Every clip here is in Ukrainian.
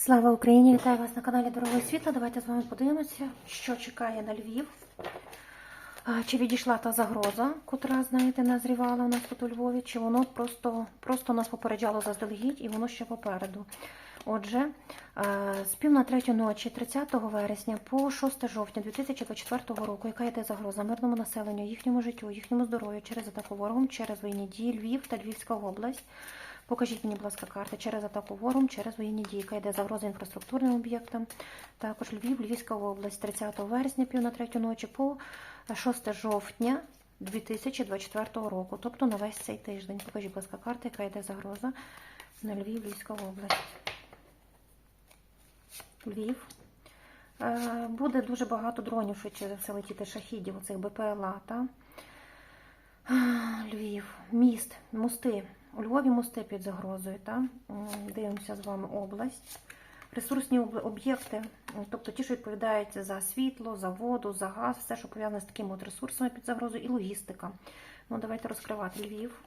Слава Україні! Вітаю вас на каналі Дорогою Світла. Давайте з вами подивимося, що чекає на Львів. Чи відійшла та загроза, котра, знаєте, назрівала у нас тут у Львові, чи воно просто, просто нас попереджало заздалегідь і воно ще попереду. Отже, з пів на третю ночі, 30 вересня по 6 жовтня 2024 року, яка йде загроза мирному населенню, їхньому життю, їхньому здоров'ю через атаку ворогом, через воєнні дії Львів та Львівська область. Покажіть мені, будь ласка, карти через атаку ворогом, через воєнні дії, яка йде загроза інфраструктурним об'єктам. Також Львів, Львівська область, 30 вересня, пів на третю ночі по 6 жовтня 2024 року, тобто на весь цей тиждень. Покажіть, будь ласка, карти, яка йде загроза на Львів, Львівська область. Львів. Е, Буде дуже багато дронів, швидше за все летіти шахідів, оцих БПЛА. Та? Львів, міст, мости. У Львові мости під загрозою. Та? Дивимося з вами область. Ресурсні об'єкти, тобто ті, що відповідають за світло, за воду, за газ, все, що пов'язане з такими от ресурсами під загрозою, і логістика. Ну, давайте розкривати Львів.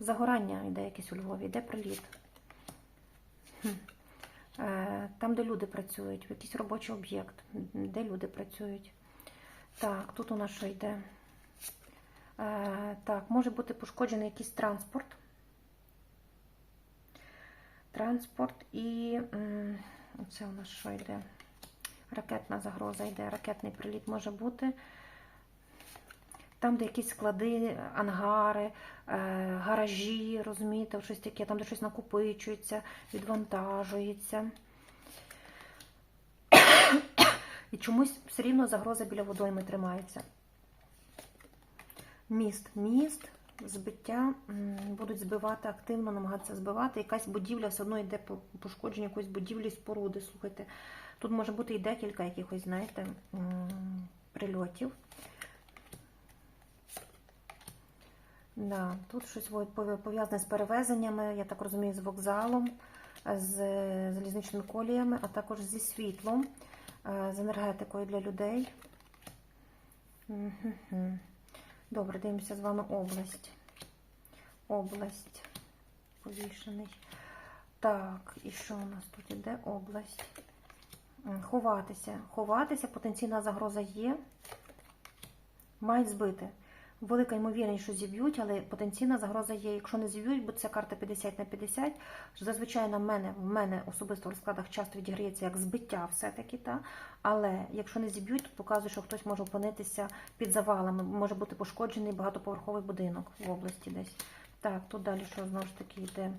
Загорання йде якесь у Львові, йде приліт. Е, Там, де люди працюють, якийсь робочий об'єкт, де люди працюють. Так, тут у нас що йде? Е, Так, може бути пошкоджений якийсь транспорт. Транспорт і це у нас що йде? Ракетна загроза йде, ракетний приліт може бути. Там, де якісь склади, ангари, е, гаражі, розумієте, щось таке, там, де щось накопичується, відвантажується. І чомусь все рівно загроза біля водойми тримається. Міст, міст, збиття, будуть збивати активно, намагатися збивати. Якась будівля все одно йде по пошкодженню якоїсь будівлі, споруди. Слухайте, тут може бути і декілька якихось, знаєте, прильотів. Да, тут щось пов'язане з перевезеннями, я так розумію, з вокзалом, з залізничними коліями, а також зі світлом, е, з енергетикою для людей. Мгм. Добре, дивимося з вами область. Область. Повішений. Так, і що у нас тут іде? Область. Ховатися. Ховатися, потенційна загроза є. Мають збити. Велика ймовірність, що зіб'ють, але потенційна загроза є. Якщо не зіб'ють, бо це карта 50 на 50, зазвичай на мене, в мене особисто в розкладах часто відіграється як збиття все-таки. Та? Але якщо не зіб'ють, то показує, що хтось може опинитися під завалами, може бути пошкоджений багатоповерховий будинок в області десь. Так, тут далі що знову ж таки йде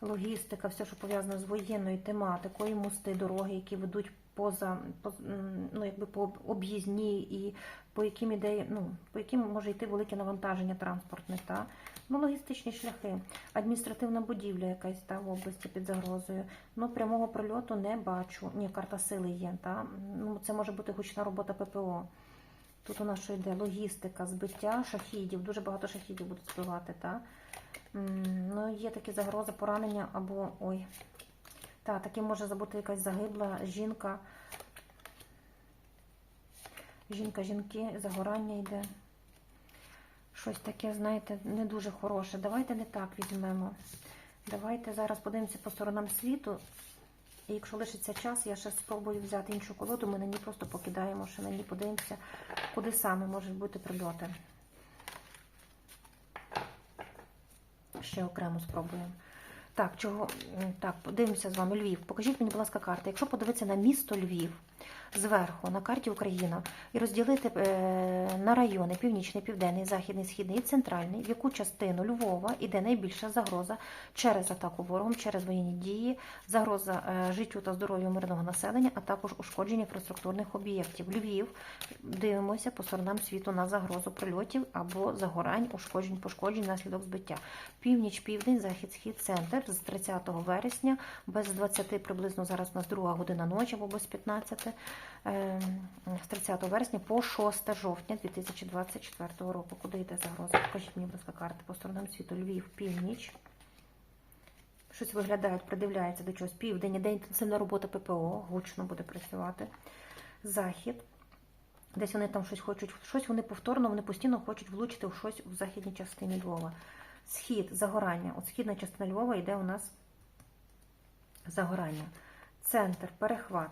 логістика, все, що пов'язане з воєнною тематикою, мости, дороги, які ведуть поза, поз- м, ну, якби по об'їзні і по яким іде, ну, по яким може йти велике навантаження транспортне, та ну, логістичні шляхи, адміністративна будівля якась та в області під загрозою. Ну, прямого прильоту не бачу. Ні, карта сили є. Та? Ну, це може бути гучна робота ППО. Тут у нас що йде логістика, збиття шахідів, дуже багато шахідів будуть збивати. Та? Ну, є такі загрози, поранення або. Ой. Та, таке може забути якась загибла жінка. Жінка, жінки, загорання йде. Щось таке, знаєте, не дуже хороше. Давайте не так візьмемо. Давайте зараз подивимося по сторонам світу. І якщо лишиться час, я ще спробую взяти іншу колоду. Ми на ній просто покидаємо, ще на ній подивимося, куди саме можуть бути прильоти. Ще окремо спробуємо. Так, чого так, подивимося з вами Львів. Покажіть мені, будь ласка, карти. Якщо подивитися на місто Львів зверху на карті Україна і розділити е, на райони північний, південний, західний, східний і центральний, в яку частину Львова іде найбільша загроза через атаку ворогом, через воєнні дії, загроза е, життю та здоров'ю мирного населення, а також ушкодження інфраструктурних об'єктів. Львів дивимося по сторонам світу на загрозу прильотів або загорань, ушкоджень, пошкоджень внаслідок збиття. Північ, південь, захід, схід, центр з 30 вересня без 20 приблизно зараз у нас друга година ночі або без 15 ем, з 30 вересня по 6 жовтня 2024 року. Куди йде загроза? Покажіть мені, будь ласка, карти по сторонам світу. Львів, північ. Щось виглядають, придивляється до чогось. Південь, іде інтенсивна робота ППО, гучно буде працювати. Захід. Десь вони там щось хочуть, щось вони повторно, вони постійно хочуть влучити в щось в західній частині Львова. Схід, загорання. От східна частина Львова йде у нас загорання. центр, перехват.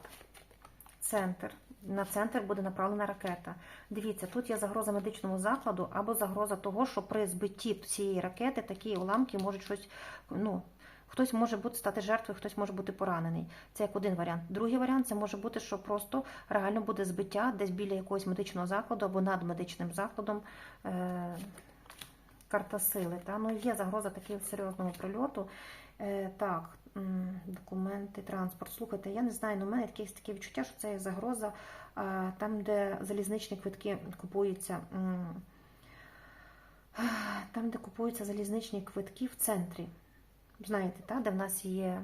Центр. На центр буде направлена ракета. Дивіться, тут є загроза медичному закладу або загроза того, що при збитті цієї ракети такі уламки можуть щось. Ну, хтось може бути стати жертвою, хтось може бути поранений. Це як один варіант. Другий варіант це може бути, що просто реально буде збиття десь біля якогось медичного закладу або над медичним закладом. Е- Карта сили. Та? Ну, є загроза такого серйозного прильоту. Е, так, документи, транспорт. Слухайте, я не знаю, але в мене якесь таке відчуття, що це є загроза там, де залізничні квитки купуються. Там, де купуються залізничні квитки в центрі. Знаєте, та, де в нас є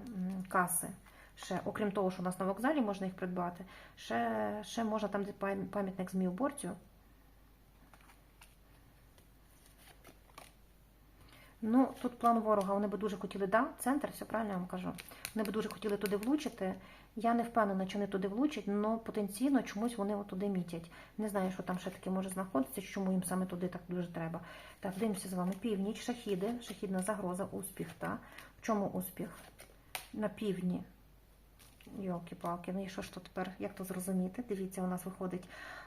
каси. Ще, окрім того, що у нас на вокзалі можна їх придбати, ще, ще можна там, де пам- пам'ятник зміюборцю. Ну, тут план ворога, вони би дуже хотіли, да, центр, все правильно я вам кажу. Вони би дуже хотіли туди влучити. Я не впевнена, чи вони туди влучать, але потенційно чомусь вони туди мітять. Не знаю, що там ще таке може знаходитися, чому їм саме туди так дуже треба. Так, дивимося з вами. Північ, шахіди, шахідна загроза, успіх. Та? В чому успіх? На півдні. Йолки-палки, ну і що ж то тепер, як то зрозуміти? Дивіться, у нас виходить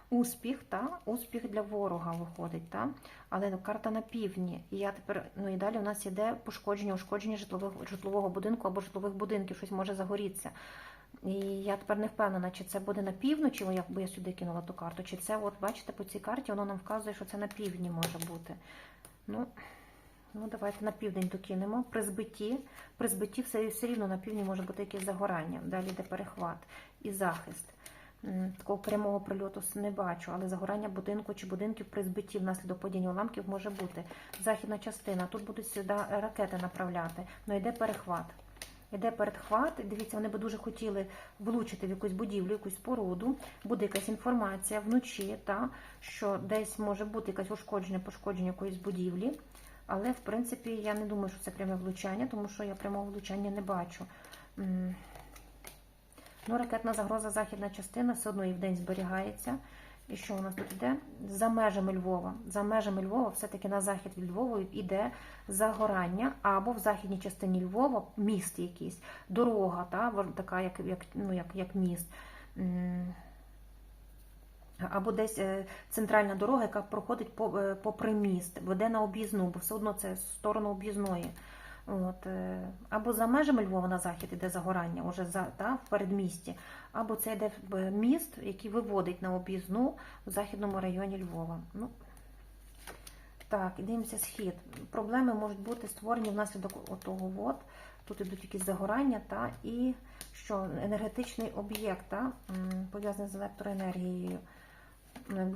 успіх, та? успіх для ворога виходить, та? але ну, карта на півдні. І я тепер, ну і далі у нас іде пошкодження, ушкодження житлового, житлового будинку або житлових будинків, щось може загорітися. І я тепер не впевнена, чи це буде на півночі, якби я сюди кинула ту карту, чи це, от бачите, по цій карті воно нам вказує, що це на півдні може бути. Ну, ну давайте на південь докинемо. При збитті, при збитті все, все рівно на півдні може бути якесь загорання. Далі йде перехват і захист. Такого прямого прильоту не бачу, але загорання будинку чи будинків при збитті внаслідок падіння уламків може бути. Західна частина. Тут будуть сюди ракети направляти. Ну йде перехват. Іде передхват. Дивіться, вони би дуже хотіли влучити в якусь будівлю, якусь споруду. Буде якась інформація вночі, та, що десь може бути якесь ушкодження, пошкодження якоїсь будівлі. Але, в принципі, я не думаю, що це пряме влучання, тому що я прямого влучання не бачу. Ну, ракетна загроза, західна частина все одно і в день зберігається. І що у нас тут йде? За межами Львова. За межами Львова, все-таки на захід від Львова йде загорання, або в західній частині Львова міст якийсь, дорога, та, така, як, як, ну, як, як міст. Або десь е, центральна дорога, яка проходить е, попри міст, веде на об'їзну, бо все одно це сторону об'їзної. От, е, або за межами Львова на захід іде загорання, уже за, та, в передмісті, або це йде міст, який виводить на об'їзну в західному районі Львова. Ну, так, і дивимося схід. Проблеми можуть бути створені внаслідок отого от. Тут ідуть якісь загорання, та, і що енергетичний об'єкт, пов'язаний з електроенергією.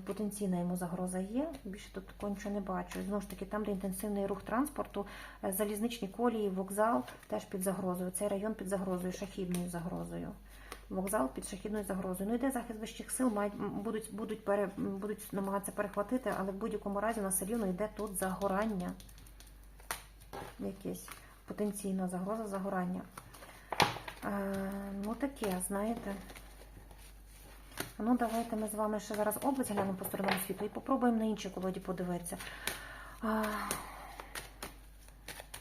Потенційна йому загроза є. Більше тут такого нічого не бачу. Знову ж таки, там, де інтенсивний рух транспорту, е, залізничні колії, вокзал теж під загрозою. Цей район під загрозою, шахідною загрозою. Вокзал під шахідною загрозою. Ну йде захист вищих сил, мають будуть, будуть, пере, будуть намагатися перехватити, але в будь-якому разі у нас все рівно йде тут загорання. Якесь потенційна загроза загорання. Е, ну таке, знаєте. Ну, давайте ми з вами ще зараз область глянемо по сторонам світу і попробуємо на іншій колоді подивитися.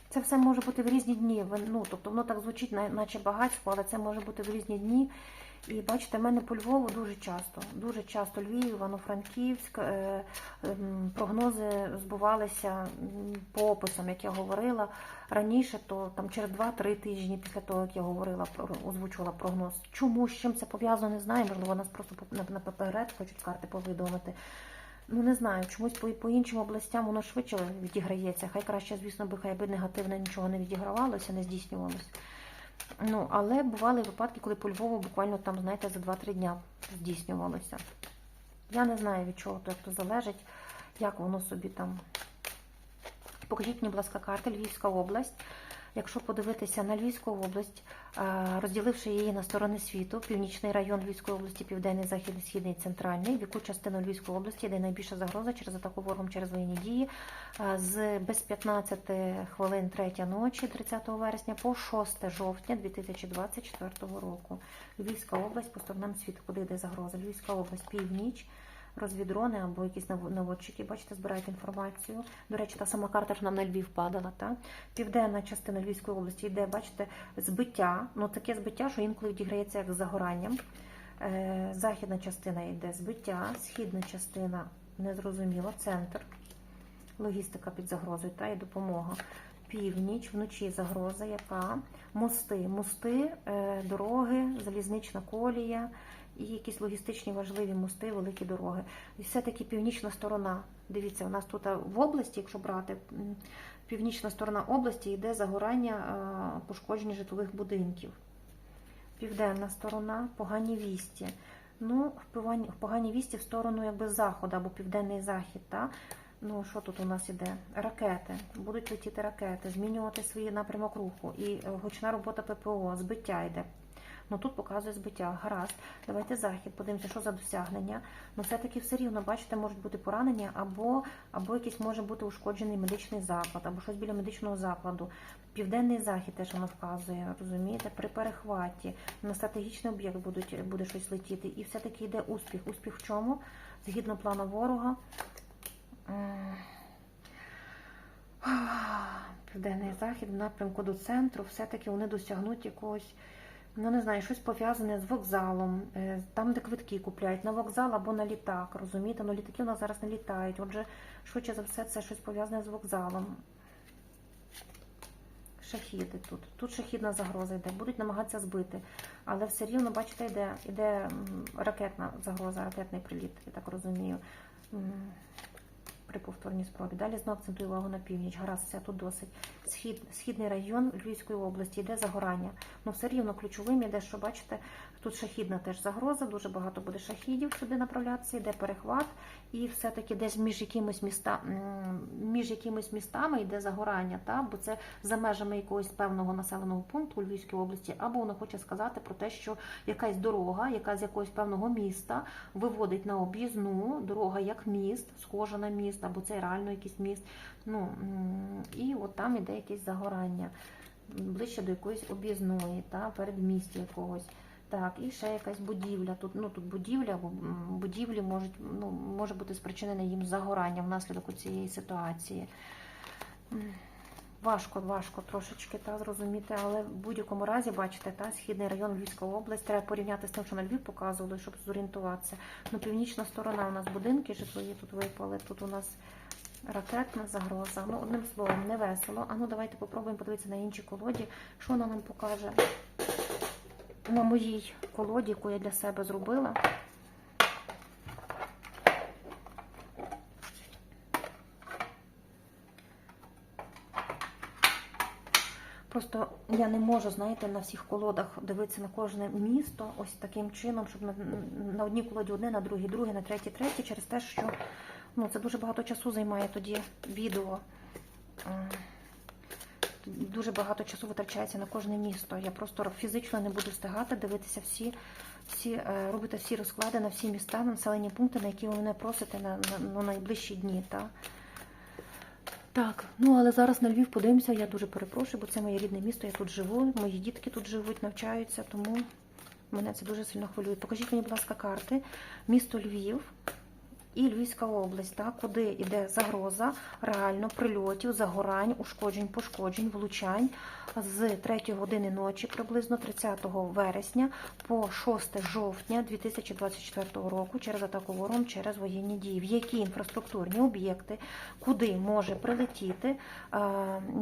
Це все може бути в різні дні. Ну, тобто воно так звучить, наче багатство, але це може бути в різні дні. І бачите, в мене по Львову дуже часто. Дуже часто Львів, Івано-Франківськ, е, ем, прогнози збувалися по описам, як я говорила раніше, то там через 2-3 тижні після того, як я говорила, озвучувала прогноз. Чому, з чим це пов'язано, не знаю. Можливо, нас просто на, поперед хочуть карти повидумати. Ну не знаю, чомусь по, по іншим областям воно швидше відіграється. Хай краще, звісно, би хай би негативно нічого не відігравалося, не здійснювалося. Ну, але бували випадки, коли по Львову буквально там, знаєте, за 2-3 дня здійснювалося. Я не знаю, від чого то залежить, як воно собі там. Покажіть мені, будь ласка, карти Львівська область. Якщо подивитися на Львівську область, е, розділивши її на сторони світу, північний район Львівської області, південний, західний, східний, центральний, в яку частину Львівської області йде найбільша загроза через атаку ворогом через воєнні дії е, з без 15 хвилин 3 ночі 30 вересня по 6 жовтня 2024 року. Львівська область по сторонам світу, куди йде загроза? Львівська область, північ, розвідрони або якісь наводчики. Бачите, збирають інформацію. До речі, та сама карта ж нам на Львів падала. Та? Південна частина Львівської області йде, бачите, збиття. Ну таке збиття, що інколи відіграється як загоранням. Е, Західна частина йде збиття, східна частина незрозуміло, центр, логістика під загрозою та і допомога. Північ, вночі загроза, яка мости, мости, е, дороги, залізнична колія і якісь логістичні важливі мости, великі дороги. І все-таки північна сторона. Дивіться, у нас тут в області, якщо брати, північна сторона області йде загорання а, пошкодження житлових будинків. Південна сторона погані вісті. Ну, погані, погані вісті в сторону якби заходу або південний захід. Та? Ну, що тут у нас іде? Ракети. Будуть летіти ракети, змінювати свій напрямок руху. І е, гучна робота ППО, збиття йде. Ну тут показує збиття. Гаразд. Давайте захід, подивимося, що за досягнення. Ну все-таки все рівно, бачите, можуть бути поранення, або, або якийсь може бути ушкоджений медичний заклад, або щось біля медичного закладу. Південний захід теж воно вказує, розумієте, при перехваті на стратегічний об'єкт будуть, буде щось летіти. І все-таки йде успіх. Успіх в чому? Згідно плану ворога. Південний захід в напрямку до центру, все-таки вони досягнуть якогось, ну не знаю, щось пов'язане з вокзалом, е, там, де квитки купляють, на вокзал або на літак, розумієте? Ну літаки у нас зараз не літають. Отже, швидше за все, це щось пов'язане з вокзалом. Шахіди тут. Тут шахідна загроза йде, будуть намагатися збити. Але все рівно, бачите, йде, йде ракетна загроза, ракетний приліт, я так розумію. При повторній спробі. Далі знову акцентую увагу на північ. Гаразд, все тут досить. Схід, східний район Львівської області йде загорання. Ну все рівно ключовим іде, що бачите, тут шахідна теж загроза, дуже багато буде шахідів сюди направлятися, йде перехват, і все-таки десь між якимось міста, між якимись містами йде загорання, та? бо це за межами якогось певного населеного пункту у Львівській області, або воно хоче сказати про те, що якась дорога, яка з якогось певного міста виводить на об'їзну, дорога як міст, схожа на міст, або це реально якийсь міст. Ну, і от там іде якесь загорання ближче до якоїсь об'їзної, передмістя якогось. Так, і ще якась будівля. Тут, ну, тут будівля, будівлі можуть, ну, може бути спричинене їм загорання внаслідок цієї ситуації. Важко, важко трошечки та, зрозуміти, але в будь-якому разі, бачите, та, східний район Львівська область, треба порівняти з тим, що на Львів показували, щоб зорієнтуватися. Ну, північна сторона у нас будинки житлові тут випали, тут у нас ракетна загроза. Ну, одним словом, не весело. А ну давайте попробуємо подивитися на інші колоді, що вона нам покаже на моїй колоді, яку я для себе зробила. Просто я не можу, знаєте, на всіх колодах дивитися на кожне місто ось таким чином, щоб на, на одній колоді одне, на другій, друге, на третій, третє, через те, що ну, це дуже багато часу займає тоді відео. Дуже багато часу витрачається на кожне місто. Я просто фізично не буду встигати дивитися всі, всі е, робити всі розклади на всі міста, на населені пункти, на які ви мене просите на, на, на найближчі дні. Та? Так, ну але зараз на Львів подивимося, я дуже перепрошую, бо це моє рідне місто, я тут живу, мої дітки тут живуть, навчаються, тому мене це дуже сильно хвилює. Покажіть мені, будь ласка, карти. Місто Львів і Львівська область, так, куди йде загроза реально прильотів, загорань, ушкоджень, пошкоджень, влучань з 3 години ночі, приблизно 30 вересня по 6 жовтня 2024 року через атаку ворогом, через воєнні дії. В які інфраструктурні об'єкти, куди може прилетіти е,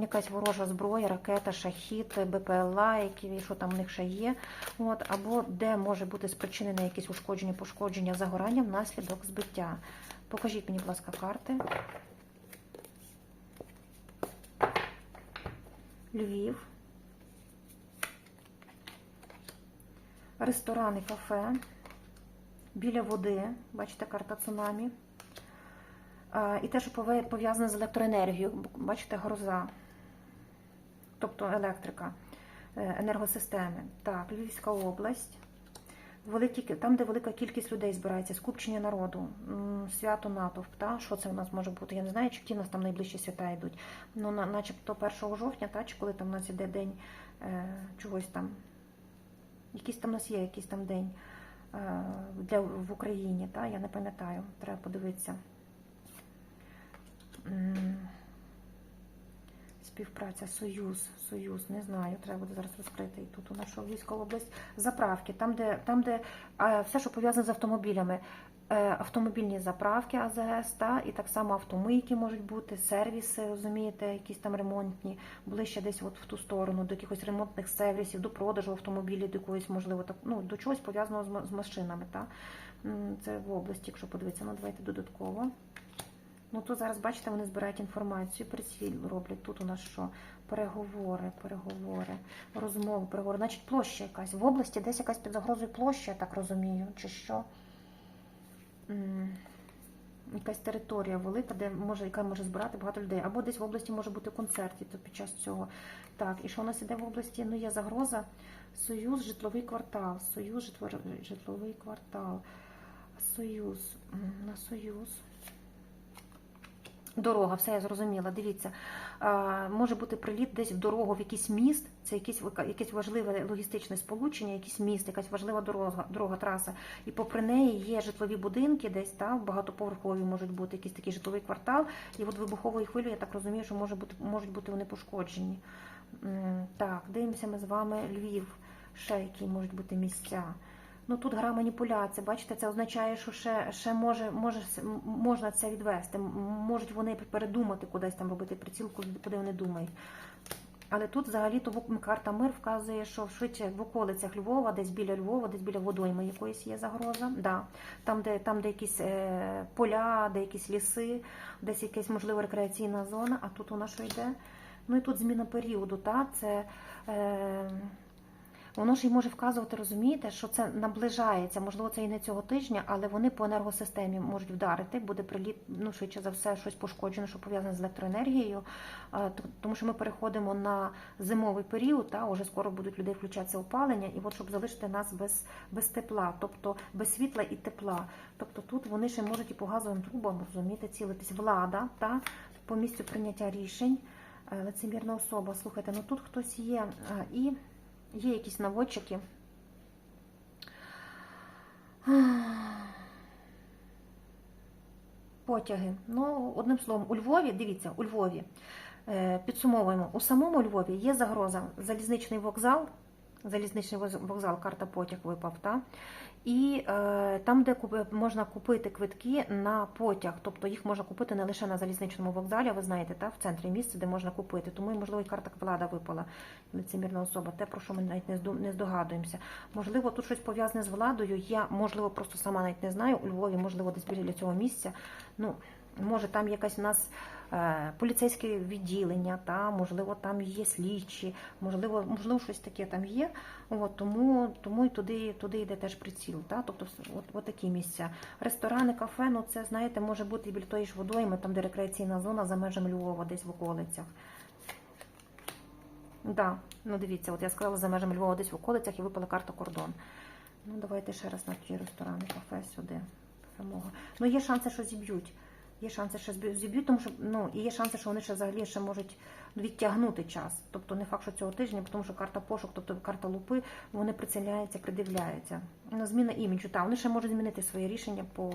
якась ворожа зброя, ракета, шахід, БПЛА, які що там в них ще є, от, або де може бути спричинене якесь ушкодження, пошкодження, загорання внаслідок збиття. Покажіть мені, будь ласка, карти. Львів. Ресторани, кафе. Біля води. Бачите, карта цунамі. І те, що пов'язане з електроенергією. Бачите, гроза. Тобто електрика, е, енергосистеми. Так, Львівська область. Великі, там, де велика кількість людей збирається, скупчення народу, свято натовп, та? що це у нас може бути? Я не знаю, чи які нас там найближчі свята йдуть. Ну, на, начебто 1 жовтня, та? чи коли там у нас іде день е, чогось там. Якийсь там у нас є, якийсь там день. е, для, в Україні, та? я не пам'ятаю, треба подивитися. Співпраця, Союз, Союз, не знаю, треба буде зараз розкрити. І тут у нас що, Львівська область, заправки, там, де, там, де е, все, що пов'язане з автомобілями. Е, Автомобільні заправки АЗС, та, і так само автомийки можуть бути, сервіси, розумієте, якісь там ремонтні, ближче десь от в ту сторону, до якихось ремонтних сервісів, до продажу автомобілів, до якоїсь, можливо, так, ну, до чогось пов'язаного з, з машинами. Та. Це в області, якщо подивитися, ну давайте додатково. Ну тут зараз, бачите, вони збирають інформацію, приціль роблять. Тут у нас що? Переговори, переговори, розмови, переговори. Значить, площа якась. В області десь якась під загрозою площа, я так розумію, чи що? Якась територія велика, де може, яка може збирати багато людей. Або десь в області може бути концерт і то під час цього. Так, і що у нас іде в області? Ну, є загроза. Союз, житловий квартал. Союз, житловий квартал. Союз. На Союз. Дорога, все я зрозуміла. Дивіться, може бути приліт десь в дорогу, в якийсь міст, це якесь, якесь важливе логістичне сполучення, якийсь міст, якась важлива дорога, дорога, траса. І попри неї є житлові будинки, десь та, багатоповерхові можуть бути якийсь такий житловий квартал. І от вибуховою хвилею, я так розумію, що може бути, можуть бути вони пошкоджені. Так, дивимося ми з вами Львів, ще які можуть бути місця. Ну тут гра маніпуляція. Бачите, це означає, що ще, ще може, може, можна це відвести. Можуть вони передумати кудись там робити приціл, куди вони думають. Але тут взагалі-то карта мир вказує, що швидше в околицях Львова, десь біля Львова, десь біля водойми якоїсь є загроза. Да. Там, де, там, де якісь е, поля, де якісь ліси, десь якась, можливо, рекреаційна зона, а тут нас що йде? Ну і тут зміна періоду, та? це. Е, Воно ж і може вказувати, розумієте, що це наближається, можливо, це і не цього тижня, але вони по енергосистемі можуть вдарити, буде приліт, ну швидше за все, щось пошкоджене, що пов'язане з електроенергією, тому що ми переходимо на зимовий період, та уже скоро будуть людей включатися опалення, і от щоб залишити нас без, без тепла, тобто без світла і тепла. Тобто тут вони ще можуть і по газовим трубам розумієте, цілитись влада та по місцю прийняття рішень. Е, Лицемірна особа, слухайте, ну тут хтось є е, і. Є якісь наводчики. Потяги. Ну, одним словом, у Львові, дивіться, у Львові, е, підсумовуємо, у самому Львові є загроза залізничний вокзал, залізничний вокзал, карта потяг випав, та? І е, там, де можна купити квитки на потяг, тобто їх можна купити не лише на залізничному вокзалі, а ви знаєте, та? в центрі місце, де можна купити. Тому, можливо, і карта влада випала, лицемірна особа, те, про що ми навіть не здогадуємося. Можливо, тут щось пов'язане з владою. Я, можливо, просто сама навіть не знаю. У Львові, можливо, десь біля цього місця. Ну, може, там якась у нас поліцейське відділення, та, можливо, там є слідчі, можливо, можливо, щось таке там є. От, тому, тому і туди, туди йде теж приціл. Та? Тобто, от, от такі місця. Ресторани, кафе, ну це, знаєте, може бути біля тої ж водойми, там, де рекреаційна зона за межами Львова, десь в околицях. Да, ну дивіться, от я сказала за межами Львова десь в околицях і випала карта кордон. Ну, давайте ще раз на ті ресторани, кафе сюди. Ну, є шанси, що зіб'ють. Є шанси, що зіб'ють, тому що ну, і є шанси, що вони ще взагалі ще можуть відтягнути час. Тобто не факт, що цього тижня, тому що карта пошук, тобто карта лупи, вони приціляються, придивляються. Ну, зміна іміджу. Та, вони ще можуть змінити своє рішення по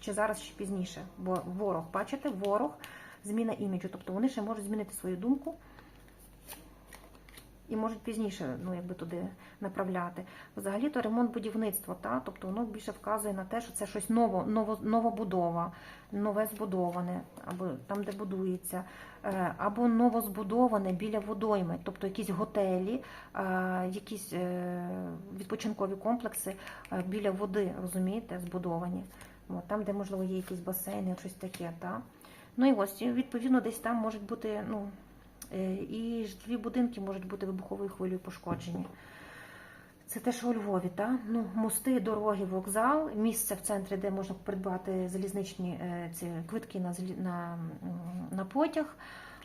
чи зараз, чи пізніше. Бо ворог, бачите, ворог, зміна іміджу. Тобто вони ще можуть змінити свою думку і можуть пізніше ну, якби туди направляти. Взагалі то ремонт будівництва, та? тобто воно більше вказує на те, що це щось ново, ново, новобудова, нове збудоване, або там, де будується, е, або новозбудоване біля водойми, тобто якісь готелі, е, якісь е, відпочинкові комплекси біля води, розумієте, збудовані. От, там, де, можливо, є якісь басейни, щось таке. Та? Ну і ось, відповідно, десь там можуть бути, ну, І житлові будинки можуть бути вибуховою хвилею пошкоджені. Це те, що у Львові, та? Ну, мости, дороги, вокзал, місце в центрі, де можна придбати залізничні е, ці квитки на, на, на потяг.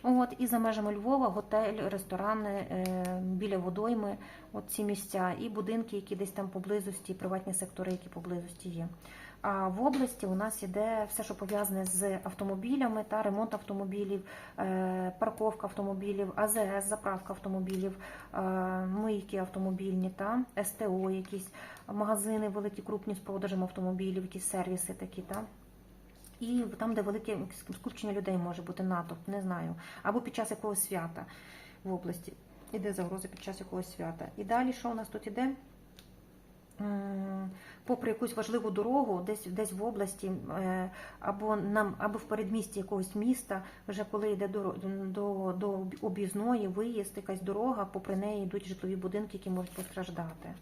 От, і за межами Львова готель, ресторани е, біля водойми, от ці місця, і будинки, які десь там поблизості, приватні сектори, які поблизості є. А в області у нас іде все, що пов'язане з автомобілями та ремонт автомобілів, е, парковка автомобілів, АЗС, заправка автомобілів, е, мийки автомобільні, та СТО, якісь магазини великі, крупні з продажем автомобілів, якісь сервіси такі, та. І там, де велике скупчення людей може бути натовп, не знаю. Або під час якогось свята в області. Іде загроза під час якогось свята. І далі, що у нас тут іде? Попри якусь важливу дорогу, десь десь в області, е, або нам, або в передмісті якогось міста, вже коли йде до, до, до об'їзної, виїзд, якась дорога, попри неї йдуть житлові будинки, які можуть постраждати.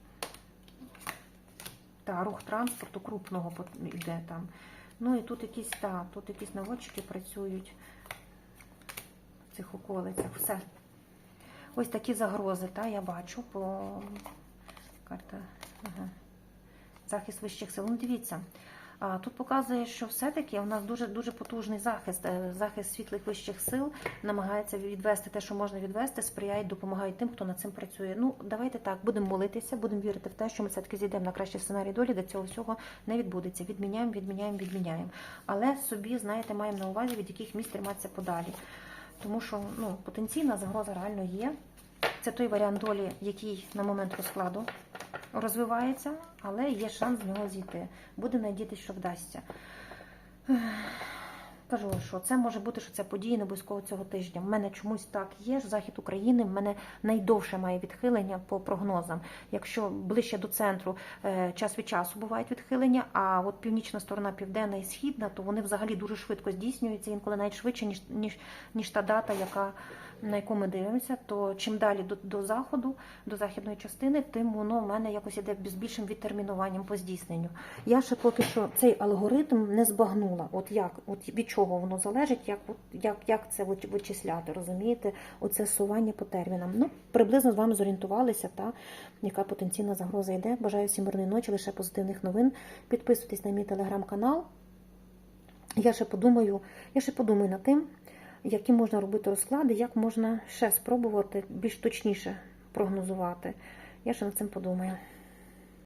Та, рух транспорту крупного йде там. Ну і тут якісь, та, тут якісь наводчики працюють в цих околицях. Все. Ось такі загрози, та, я бачу по карта. Захист вищих сил. Ну, дивіться. Тут показує, що все-таки у нас дуже дуже потужний захист. Е, Захист світлих вищих сил намагається відвести те, що можна відвести, сприяють, допомагають тим, хто над цим працює. Ну, давайте так, будемо молитися, будемо вірити в те, що ми все-таки зійдемо на кращий сценарій долі, де цього всього не відбудеться. Відміняємо, відміняємо, відміняємо. Але собі, знаєте, маємо на увазі, від яких місць триматися подалі. Тому що ну, потенційна загроза реально є. Це той варіант долі, який на момент розкладу розвивається, але є шанс з нього зійти. Буде надіятися, що вдасться. Кажу, що це може бути, що це події не обов'язково цього тижня. В мене чомусь так є. Захід України в мене найдовше має відхилення по прогнозам. Якщо ближче до центру е, час від часу бувають відхилення, а от північна сторона, південна і східна, то вони взагалі дуже швидко здійснюються, інколи навіть швидше, ніж ніж, ніж та дата, яка на яку ми дивимося, то чим далі до, до заходу, до західної частини, тим воно в мене якось іде з більшим відтермінуванням по здійсненню. Я ще поки що цей алгоритм не збагнула. От як, от від чого воно залежить, як, як, як це вичисляти, розумієте? Оце сування по термінам. Ну, приблизно з вами зорієнтувалися, та яка потенційна загроза йде. Бажаю всім мирної ночі, лише позитивних новин. Підписуйтесь на мій телеграм-канал. Я ще подумаю, я ще подумаю над тим, які можна робити розклади, як можна ще спробувати більш точніше прогнозувати. Я ще над цим подумаю.